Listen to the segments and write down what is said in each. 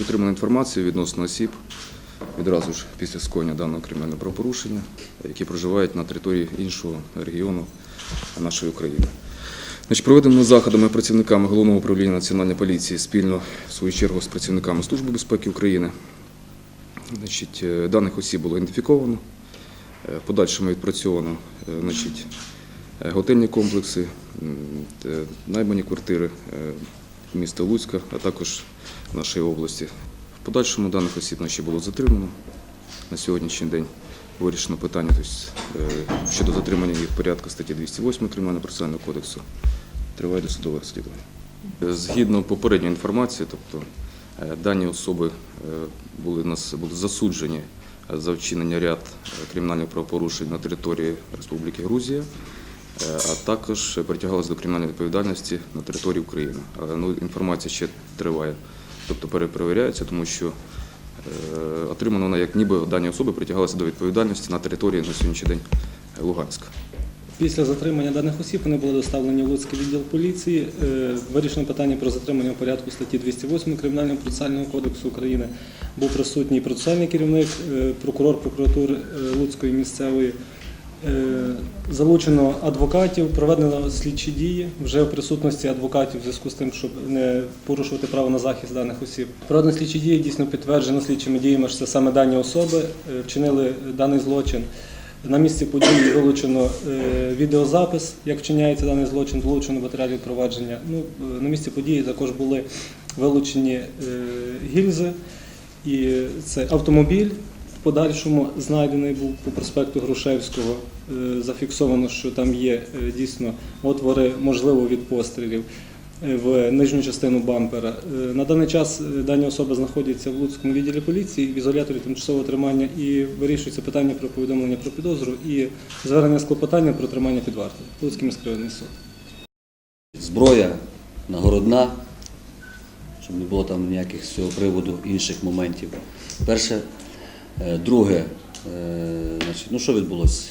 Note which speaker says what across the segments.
Speaker 1: Отримана інформація відносно осіб відразу ж після скоєння даного кримінального правопорушення, які проживають на території іншого регіону нашої України. Значить, проведено заходами працівниками Головного управління Національної поліції спільно, в свою чергу, з працівниками Служби безпеки України. Значить, е, даних осіб було ідентифіковано. Е, подальшому відпрацьовано е, значить, готельні комплекси, наймані квартири міста Луцька, а також нашої області. В подальшому даних осіб значить, було затримано. На сьогоднішній день вирішено питання тобто, е, щодо затримання їх порядку статті 208 Кримінального процесуального кодексу. Триває досудове розслідування. Е, Згідно попередньої інформації, тобто е, дані особи були, нас, були засуджені за вчинення ряд кримінальних правопорушень на території Республіки Грузія, а також притягалися до кримінальної відповідальності на території України. Але ну, інформація ще триває, тобто перепровіряється, тому що е, отримано вона, як ніби дані особи притягалися до відповідальності на території на сьогоднішній день е, Луганська.
Speaker 2: Після затримання даних осіб вони були доставлені в Луцький відділ поліції. Е, Вирішено питання про затримання у порядку статті 208 Кримінального процесуального кодексу України. Був присутній процесуальний керівник, е, прокурор прокуратури е, Луцької місцевої. Е, Залучено адвокатів, проведено слідчі дії вже в присутності адвокатів в зв'язку з тим, щоб не порушувати право на захист даних осіб. Проведено слідчі дії дійсно підтверджено слідчими діями, що це саме дані особи е, вчинили даний злочин. На місці події вилучено е, відеозапис, як вчиняється даний злочин, вилучено матеріалі провадження. Ну, на місці події також були вилучені гільзи, і це автомобіль. Подальшому знайдений був по проспекту Грушевського. Е, Зафіксовано, що там є е, дійсно отвори, можливо, від пострілів е, в нижню частину бампера. На даний час дані особи знаходяться в Луцькому відділі поліції в ізоляторі тимчасового тримання і вирішується питання про повідомлення про підозру і звернення з клопотанням про тримання під вартою. Луцький міський районний суд.
Speaker 3: Зброя нагородна, щоб не було там ніяких з цього приводу інших моментів. Перше. Е, Друге, е, значить, ну що відбулося?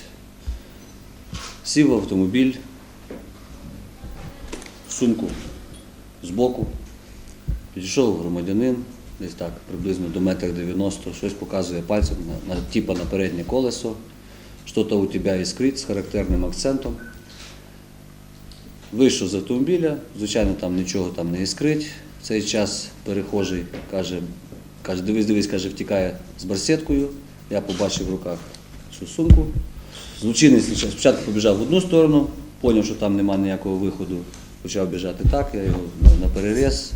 Speaker 3: Сів в автомобіль, сумку збоку, підійшов громадянин, десь так, приблизно до метр 90, щось показує пальцем на, на, типа на переднє колесо, що-то у тебе іскрить з характерним акцентом. Вийшов з автомобіля, звичайно, там нічого там не іскрить. В цей час перехожий каже, каже, дивись, дивись, каже, втікає з барсеткою. Я побачив в руках цю сумку. Злочинець спочатку побіжав в одну сторону, зрозумів, що там немає ніякого виходу, почав біжати так, я його на- переріз.